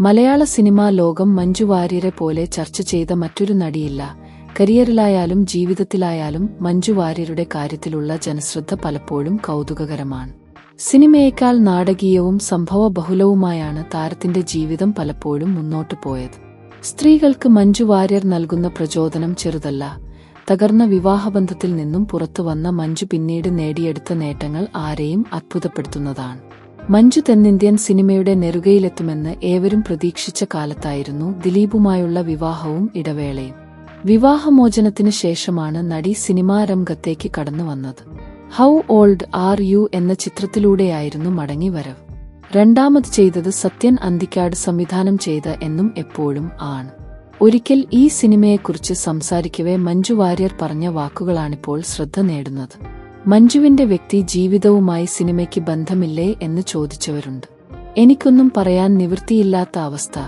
മലയാള cinema ലോകം മഞ്ജു വാര്യരെ പോലെ ചർച്ച ചെയ്ത മറ്റൊരു നടിയില്ല. കരിയറിലായാലും ജീവിതത്തിലായാലും മഞ്ജു വാര്യരുടെ കാര്യത്തിലുള്ള ജനശ്രദ്ധ പലപ്പോഴും കൗതുകകരമാണ്. സിനിമയേക്കാൾ നാടകീയവും സംഭവബഹുലവുമായാണ് താരത്തിന്റെ ജീവിതം പലപ്പോഴും മുന്നോട്ടു പോയത്. സ്ത്രീകൾക്ക് മഞ്ജു വാര്യർ നൽകുന്ന പ്രചോദനം ചെറുതല്ല. തകർന്ന വിവാഹബന്ധത്തിൽ നിന്നും പുറത്തുവന്ന മഞ്ജു പിന്നീട് നേടിയെടുത്ത നേട്ടങ്ങൾ ആരെയും അത്ഭുതപ്പെടുത്തുന്നതാണ്. മഞ്ജു തെന്നിന്ത്യൻ സിനിമയുടെ നെറുകയിലെത്തുമെന്ന് ഏവരും പ്രതീക്ഷിച്ച കാലത്തായിരുന്നു ദിലീപുമായുള്ള വിവാഹവും ഇടവേളയും. വിവാഹമോചനത്തിന് ശേഷമാണ് നടി സിനിമാ രംഗത്തേക്ക് കടന്നു വന്നത്. ഹൗ ഓൾഡ് ആർ യു എന്ന ചിത്രത്തിലൂടെയായിരുന്നു മടങ്ങി വരവ്. രണ്ടാമത് ചെയ്തത് സത്യൻ അന്തിക്കാട് സംവിധാനം ചെയ്ത എന്നും എപ്പോഴും ആണ്. ഒരിക്കൽ ഈ സിനിമയെക്കുറിച്ച് സംസാരിക്കവേ മഞ്ജു വാര്യർ പറഞ്ഞ വാക്കുകളാണിപ്പോൾ ശ്രദ്ധ നേടുന്നത്. മഞ്ജുവിന്റെ വ്യക്തി ജീവിതവുമായി സിനിമയ്ക്ക് ബന്ധമില്ലേ എന്ന് ചോദിച്ചവരുണ്ട്. എനിക്കൊന്നും പറയാൻ നിവൃത്തിയില്ലാത്ത അവസ്ഥ.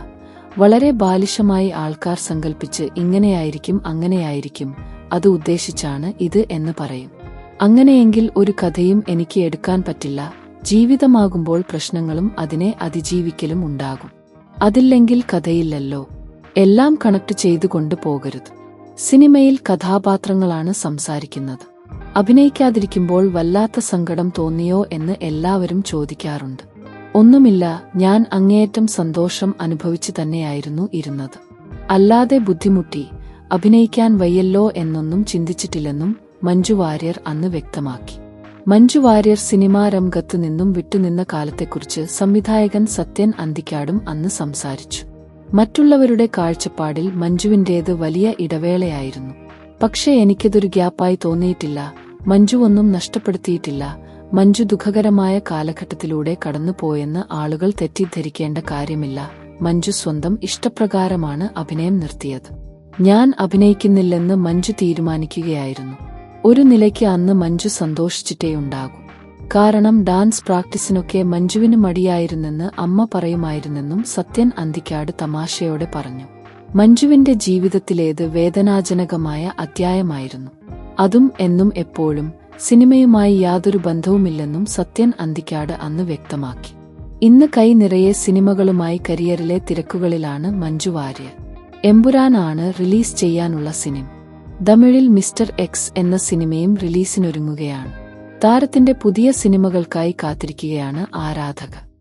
വളരെ ബാലിശമായി ആൾക്കാർ സങ്കല്പിച്ച് ഇങ്ങനെയായിരിക്കും അങ്ങനെയായിരിക്കും. അത് ഉദ്ദേശിച്ചാണ് ഇത് എന്ന് പറയും. അങ്ങനെയെങ്കിൽ ഒരു കഥയും എനിക്ക് എടുക്കാൻ പറ്റില്ല. ജീവിതമാകുമ്പോൾ പ്രശ്നങ്ങളും അതിനെ അതിജീവിക്കലും ഉണ്ടാകും. അതില്ലെങ്കിൽ കഥയില്ലല്ലോ. എല്ലാം കണക്ട് ചെയ്തുകൊണ്ട് പോകരുത്. സിനിമയിൽ കഥാപാത്രങ്ങളാണ് സംസാരിക്കുന്നത്. അഭിനയിക്കാതിരിക്കുമ്പോൾ വല്ലാത്ത സങ്കടം തോന്നിയോ എന്ന് എല്ലാവരും ചോദിക്കാറുണ്ട്. ഒന്നുമില്ല ഞാൻ അങ്ങേയറ്റം സന്തോഷം അനുഭവിച്ചു തന്നെയായിരുന്നു ഇരുന്നത്. അല്ലാതെ ബുദ്ധിമുട്ടി അഭിനയിക്കാൻ വയ്യല്ലോ എന്നൊന്നും ചിന്തിച്ചിട്ടില്ലെന്നും മഞ്ജു വാര്യർ അന്ന് വ്യക്തമാക്കി. മഞ്ജു വാര്യർ സിനിമാ രംഗത്ത് നിന്നും വിട്ടുനിന്ന കാലത്തെക്കുറിച്ച് സംവിധായകൻ സത്യൻ അന്തിക്കാടും അന്ന് സംസാരിച്ചു. മറ്റുള്ളവരുടെ കാഴ്ചപ്പാടിൽ മഞ്ജുവിന്റേത് വലിയ ഇടവേളയായിരുന്നു. പക്ഷേ എനിക്കതൊരു ഗ്യാപ്പായി തോന്നിയിട്ടില്ല. മഞ്ജു ഒന്നും നഷ്ടപ്പെടുത്തിയിട്ടില്ല. മഞ്ജു ദുഃഖകരമായ കാലഘട്ടത്തിലൂടെ കടന്നുപോയെന്ന് ആളുകൾ തെറ്റിദ്ധരിക്കേണ്ട കാര്യമില്ല. മഞ്ജു സ്വന്തം ഇഷ്ടപ്രകാരമാണ് അഭിനയം നിർത്തിയത്. ഞാൻ അഭിനയിക്കുന്നില്ലെന്ന് മഞ്ജു തീരുമാനിക്കുകയായിരുന്നു. ഒരു നിലയ്ക്ക് അന്ന് മഞ്ജു സന്തോഷിച്ചിട്ടേയുണ്ടാകൂ കാരണം ഡാൻസ് പ്രാക്ടീസിനൊക്കെ മഞ്ജുവിന് മടിയായിരുന്നെന്ന് അമ്മ പറയുമായിരുന്നെന്നും സത്യൻ അന്തിക്കാട് തമാശയോടെ പറഞ്ഞു. മഞ്ജുവിന്റെ ജീവിതത്തിലേത് വേദനാജനകമായ അധ്യായമായിരുന്നു. അതും എന്നും എപ്പോഴും സിനിമയുമായി യാതൊരു ബന്ധവുമില്ലെന്നും സത്യൻ അന്തിക്കാട് അന്ന് വ്യക്തമാക്കി. ഇന്ന് കൈ നിറയെ സിനിമകളുമായി കരിയറിലെ തിരക്കുകളിലാണ് മഞ്ജു വാര്യർ. എമ്പുരാനാണ് റിലീസ് ചെയ്യാനുള്ള സിനിമ. തമിഴിൽ മിസ്റ്റർ എക്സ് എന്ന സിനിമയും റിലീസിനൊരുങ്ങുകയാണ്. താരത്തിന്റെ പുതിയ സിനിമകൾക്കായി കാത്തിരിക്കുകയാണ് ആരാധകർ.